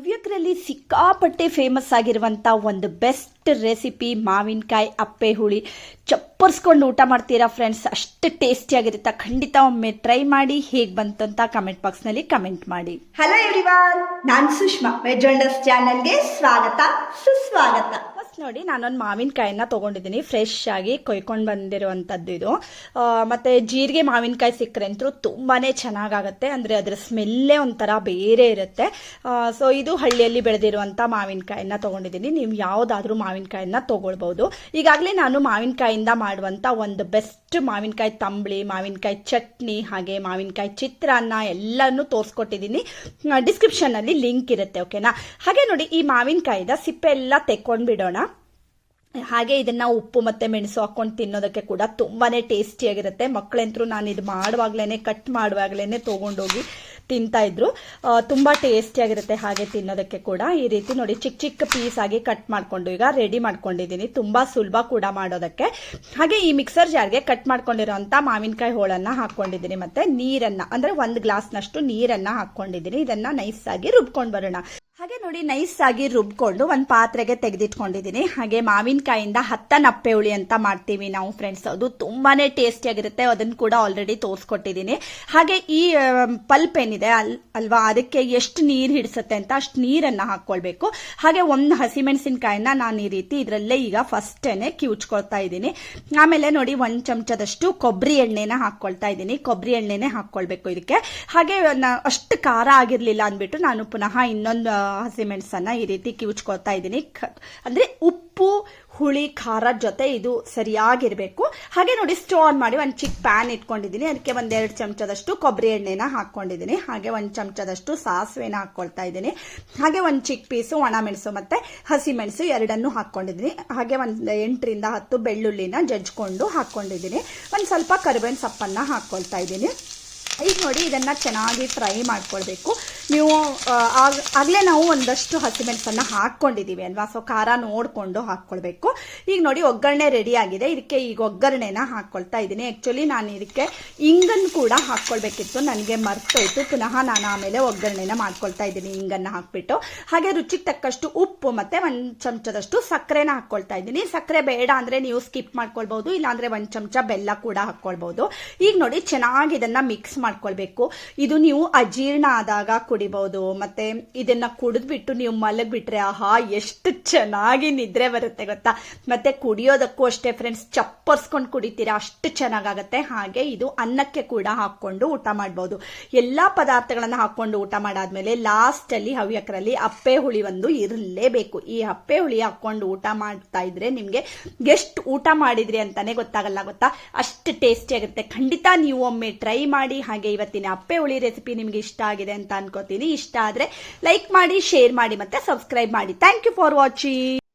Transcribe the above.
ಹವ್ಯಕರಲ್ಲಿ ಸಿಕ್ಕಾಪಟ್ಟೆ ಫೇಮಸ್ ಆಗಿರುವಂಥ ಒಂದು ಬೆಸ್ಟ್ ರೆಸಿಪಿ ಮಾವಿನಕಾಯಿ ಅಪ್ಪೆ ಹುಳಿ. ಚಪ್ಪರ್ಸ್ಕೊಂಡು ಊಟ ಮಾಡ್ತೀರಾ ಫ್ರೆಂಡ್ಸ್ ಅಷ್ಟು ಟೇಸ್ಟಿಯಾಗಿರುತ್ತೆ ಖಂಡಿತ ಒಮ್ಮೆ ಟ್ರೈ ಮಾಡಿ ಹೇಗೆ ಬಂತು ಅಂತ ಕಮೆಂಟ್ ಬಾಕ್ಸ್ನಲ್ಲಿ ಕಮೆಂಟ್ ಮಾಡಿ. ಹಲೋ ಎವ್ರಿವಾನ್ ನಾನು ಸುಷ್ಮಾ. ವೆಜ್ ಚಾನಲ್ಗೆ ಸ್ವಾಗತ, ಸುಸ್ವಾಗತ. ನೋಡಿ, ನಾನೊಂದು ಮಾವಿನಕಾಯಿನ ತೊಗೊಂಡಿದ್ದೀನಿ. ಫ್ರೆಶ್ ಆಗಿ ಕೊಯ್ಕೊಂಡು ಬಂದಿರುವಂಥದ್ದು ಇದು. ಮತ್ತು ಜೀರಿಗೆ ಮಾವಿನಕಾಯಿ ಸಿಕ್ಕರೆ ಅಂತೂ ತುಂಬಾ ಚೆನ್ನಾಗಾಗತ್ತೆ. ಅಂದರೆ ಅದರ ಸ್ಮೆಲ್ಲೇ ಒಂಥರ ಬೇರೆ ಇರುತ್ತೆ. ಸೊ ಇದು ಹಳ್ಳಿಯಲ್ಲಿ ಬೆಳೆದಿರುವಂಥ ಮಾವಿನಕಾಯಿನ ತೊಗೊಂಡಿದ್ದೀನಿ. ನೀವು ಯಾವುದಾದ್ರೂ ಮಾವಿನಕಾಯಿನ ತೊಗೊಳ್ಬೋದು. ಈಗಾಗಲೇ ನಾನು ಮಾವಿನಕಾಯಿಂದ ಮಾಡುವಂಥ ಒಂದು ಬೆಸ್ಟ್ ಮಾವಿನಕಾಯಿ ತಂಬಳಿ, ಮಾವಿನಕಾಯಿ ಚಟ್ನಿ, ಹಾಗೆ ಮಾವಿನಕಾಯಿ ಚಿತ್ರಾನ್ನ ಎಲ್ಲನೂ ತೋರಿಸ್ಕೊಟ್ಟಿದ್ದೀನಿ. ಡಿಸ್ಕ್ರಿಪ್ಷನ್ನಲ್ಲಿ ಲಿಂಕ್ ಇರುತ್ತೆ ಓಕೆನಾ ಹಾಗೆ ನೋಡಿ, ಈ ಮಾವಿನಕಾಯಿದ ಸಿಪ್ಪೆ ಎಲ್ಲ ತೆಕ್ಕೊಂಡು ಬಿಡೋಣ ಹಾಗೆ ಇದನ್ನ ಉಪ್ಪು ಮತ್ತೆ ಮೆಣಸು ಹಾಕೊಂಡು ತಿನ್ನೋದಕ್ಕೆ ಕೂಡ ತುಂಬಾನೇ ಟೇಸ್ಟಿಯಾಗಿರುತ್ತೆ. ಮಕ್ಕಳಂತರೂ ನಾನು ಇದು ಮಾಡುವಾಗ್ಲೇನೆ, ಕಟ್ ಮಾಡುವಾಗ್ಲೇನೆ ತೊಗೊಂಡೋಗಿ ತಿಂತಾ ಇದ್ರು. ತುಂಬಾ ಟೇಸ್ಟಿ ಟೇಸ್ಟಿಯಾಗಿರುತ್ತೆ ಹಾಗೆ ತಿನ್ನೋದಕ್ಕೆ ಕೂಡ. ಈ ರೀತಿ ನೋಡಿ ಚಿಕ್ಕ ಚಿಕ್ಕ ಪೀಸ್ ಆಗಿ ಕಟ್ ಮಾಡ್ಕೊಂಡು ಈಗ ರೆಡಿ ಮಾಡ್ಕೊಂಡಿದ್ದೀನಿ. ತುಂಬಾ ಸುಲಭ ಕೂಡ ಮಾಡೋದಕ್ಕೆ. ಹಾಗೆ ಈ ಮಿಕ್ಸರ್ ಜಾರ್ಗೆ ಕಟ್ ಮಾಡ್ಕೊಂಡಿರೋಂಥ ಮಾವಿನಕಾಯಿ ಹೋಳನ್ನ ಹಾಕೊಂಡಿದ್ದೀನಿ ಮತ್ತೆ ನೀರನ್ನ, ಅಂದ್ರೆ ಒಂದು ಗ್ಲಾಸ್ನಷ್ಟು ನೀರನ್ನ ಹಾಕೊಂಡಿದ್ದೀನಿ. ಇದನ್ನ ನೈಸ್ ಆಗಿ ರುಬ್ಕೊಂಡು ಬರೋಣ. ನೋಡಿ ನೈಸ್ ಆಗಿ ರುಬ್ಕೊಂಡು ಒಂದು ಪಾತ್ರೆಗೆ ತೆಗೆದಿಟ್ಕೊಂಡಿದ್ದೀನಿ. ಹಾಗೆ ಮಾವಿನಕಾಯಿಂದ ಹತ್ತ ನಪ್ಪೆ ಹುಳಿ ಅಂತ ಮಾಡ್ತೀವಿ ನಾವು ಫ್ರೆಂಡ್ಸ್ ಅದು ತುಂಬಾನೇ ಟೇಸ್ಟಿಯಾಗಿರುತ್ತೆ ಅದನ್ನು ಕೂಡ ಆಲ್ರೆಡಿ ತೋರಿಸ್ಕೊಟ್ಟಿದ್ದೀನಿ. ಹಾಗೆ ಈ ಪಲ್ಪ್ ಏನಿದೆ ಅಲ್, ಅಲ್ವಾ? ಅದಕ್ಕೆ ಎಷ್ಟು ನೀರು ಹಿಡಿಸುತ್ತೆ ಅಂತ ಅಷ್ಟು ನೀರನ್ನ ಹಾಕ್ಕೊಳ್ಬೇಕು ಹಾಗೆ ಒಂದು ಹಸಿಮೆಣಸಿನಕಾಯಿನ ನಾನು ಈ ರೀತಿ ಇದರಲ್ಲೇ ಈಗ ಫಸ್ಟೇನೆ ಕಿವುಚ್ಕೊಳ್ತಾ ಇದ್ದೀನಿ. ಆಮೇಲೆ ನೋಡಿ ಒಂದು ಚಮಚದಷ್ಟು ಕೊಬ್ಬರಿ ಎಣ್ಣೆನ ಹಾಕ್ಕೊಳ್ತಾ ಇದ್ದೀನಿ. ಕೊಬ್ಬರಿ ಎಣ್ಣೆನೆ ಹಾಕ್ಕೊಳ್ಬೇಕು ಇದಕ್ಕೆ. ಹಾಗೆ ಅಷ್ಟು ಖಾರ ಆಗಿರಲಿಲ್ಲ ಅಂದ್ಬಿಟ್ಟು ನಾನು ಪುನಃ ಇನ್ನೊಂದು ಹಸಿಮೆಣಸನ್ನ ಈ ರೀತಿ ಕಿವುಚ್ಕೊಳ್ತಾ ಇದ್ದೀನಿ. ಅಂದ್ರೆ ಉಪ್ಪು, ಹುಳಿ, ಖಾರ ಜೊತೆ ಇದು ಸರಿಯಾಗಿರ್ಬೇಕು. ಹಾಗೆ ನೋಡಿ ಸ್ಟವ್ ಆನ್ ಮಾಡಿ ಒಂದು ಚಿಕ್ಕ ಪ್ಯಾನ್ ಇಟ್ಕೊಂಡಿದ್ದೀನಿ. ಅದಕ್ಕೆ ಒಂದೆರಡು ಚಮಚದಷ್ಟು ಕೊಬ್ಬರಿ ಎಣ್ಣೆನ ಹಾಕೊಂಡಿದ್ದೀನಿ. ಹಾಗೆ ಒಂದು ಚಮಚದಷ್ಟು ಸಾಸಿವೆನ ಹಾಕೊಳ್ತಾ ಇದ್ದೀನಿ. ಹಾಗೆ ಒಂದು ಚಿಕ್ಕ ಪೀಸು ಒಣಮೆಣಸು ಮತ್ತೆ ಹಸಿ ಮೆಣಸು ಎರಡನ್ನು ಹಾಕೊಂಡಿದ್ದೀನಿ. ಹಾಗೆ ಒಂದು ಎಂಟರಿಂದ ಹತ್ತು ಬೆಳ್ಳುಳ್ಳಿನ ಜಜ್ಕೊಂಡು ಹಾಕೊಂಡಿದ್ದೀನಿ. ಒಂದು ಸ್ವಲ್ಪ ಕರಿಬೇವಿನ ಸೊಪ್ಪನ್ನು ಹಾಕೊಳ್ತಾ ಇದ್ದೀನಿ. ಈಗ ನೋಡಿ ಇದನ್ನ ಚೆನ್ನಾಗಿ ಫ್ರೈ ಮಾಡ್ಕೊಳ್ಬೇಕು. ನೀವು ಆಗಲೇ ಆಗ್- ಆಗ್ಲೇ ನಾವು ಒಂದಷ್ಟು ಹಸಿಮೆಣಸನ್ನು ಹಾಕ್ಕೊಂಡಿದ್ದೀವಿ ಅಲ್ವಾ? ಸೊ ಖಾರ ನೋಡಿಕೊಂಡು ಹಾಕ್ಕೊಳ್ಬೇಕು. ಈಗ ನೋಡಿ, ಒಗ್ಗರಣೆ ರೆಡಿ ಆಗಿದೆ. ಇದಕ್ಕೆ ಈಗ ಒಗ್ಗರಣೆನ ಹಾಕ್ಕೊಳ್ತಾ ಇದ್ದೀನಿ. ಆ್ಯಕ್ಚುಲಿ ನಾನು ಇದಕ್ಕೆ ಇಂಗನ್ನು ಕೂಡ ಹಾಕ್ಕೊಳ್ಬೇಕಿತ್ತು. ನನಗೆ ಮರ್ತೋಯ್ತು. ಪುನಃ ನಾನು ಆಮೇಲೆ ಒಗ್ಗರಣೆನ ಮಾಡ್ಕೊಳ್ತಾ ಇದ್ದೀನಿ, ಇಂಗನ್ನು ಹಾಕ್ಬಿಟ್ಟು. ಹಾಗೆ ರುಚಿಗೆ ತಕ್ಕಷ್ಟು ಉಪ್ಪು ಮತ್ತು ಒಂದು ಚಮಚದಷ್ಟು ಸಕ್ಕರೆನ ಹಾಕ್ಕೊಳ್ತಾ ಇದ್ದೀನಿ. ಸಕ್ಕರೆ ಬೇಡ ಅಂದರೆ ನೀವು ಸ್ಕಿಪ್ ಮಾಡ್ಕೊಳ್ಬೋದು, ಇಲ್ಲಾಂದರೆ ಒಂದು ಚಮಚ ಬೆಲ್ಲ ಕೂಡ ಹಾಕ್ಕೊಳ್ಬೋದು. ಈಗ ನೋಡಿ, ಚೆನ್ನಾಗಿ ಇದನ್ನು ಮಿಕ್ಸ್ ಮಾಡ್ಕೊಳ್ಬೇಕು. ಇದು ನೀವು ಅಜೀರ್ಣ ಆದಾಗ ಕುಡಿಬಹುದು. ಮತ್ತೆ ಇದನ್ನ ಕುಡಿದ್ಬಿಟ್ಟು ನೀವು ಮಲಗ್ಬಿಟ್ರೆ, ಆಹಾ, ಎಷ್ಟು ಚೆನ್ನಾಗಿ ನಿದ್ರೆ ಬರುತ್ತೆ ಗೊತ್ತಾ? ಮತ್ತೆ ಕುಡಿಯೋದಕ್ಕೂ ಅಷ್ಟೇ ಫ್ರೆಂಡ್ಸ್ ಚಪ್ಪರ್ಸ್ಕೊಂಡು ಕುಡಿತೀರಾ, ಅಷ್ಟು ಚೆನ್ನಾಗಾಗತ್ತೆ. ಹಾಗೆ ಇದು ಅನ್ನಕ್ಕೆ ಕೂಡ ಹಾಕೊಂಡು ಊಟ ಮಾಡಬಹುದು ಎಲ್ಲಾ ಪದಾರ್ಥಗಳನ್ನ ಹಾಕೊಂಡು ಊಟ ಮಾಡಾದ್ಮೇಲೆ ಲಾಸ್ಟ್ ಅಲ್ಲಿ ಹವ್ಯಕರಲ್ಲಿ ಅಪ್ಪೆ ಹುಳಿ ಒಂದು ಇರಲೇಬೇಕು. ಈ ಅಪ್ಪೆ ಹುಳಿ ಹಾಕೊಂಡು ಊಟ ಮಾಡ್ತಾ ಇದ್ರೆ ನಿಮ್ಗೆ ಎಷ್ಟು ಊಟ ಮಾಡಿದ್ರಿ ಅಂತಾನೆ ಗೊತ್ತಾಗಲ್ಲ ಗೊತ್ತಾ? ಅಷ್ಟು ಟೇಸ್ಟಿ ಆಗುತ್ತೆ. ಖಂಡಿತ ನೀವು ಒಮ್ಮೆ ಟ್ರೈ ಮಾಡಿ, ಹಾಗೆ ಇವತ್ತಿನ ಅಪ್ಪೆ ಹುಳಿ ರೆಸಿಪಿ ನಿಮ್ಗೆ ಇಷ್ಟ ಆಗಿದೆ ಅಂತ ಅನ್ಕೋತೀನಿ. ಇಷ್ಟ ಆದ್ರೆ ಲೈಕ್ ಮಾಡಿ ಶೇರ್ ಮಾಡಿ ಮತ್ತೆ ಸಬ್ಸ್ಕ್ರೈಬ್ ಮಾಡಿ. Thank you for watching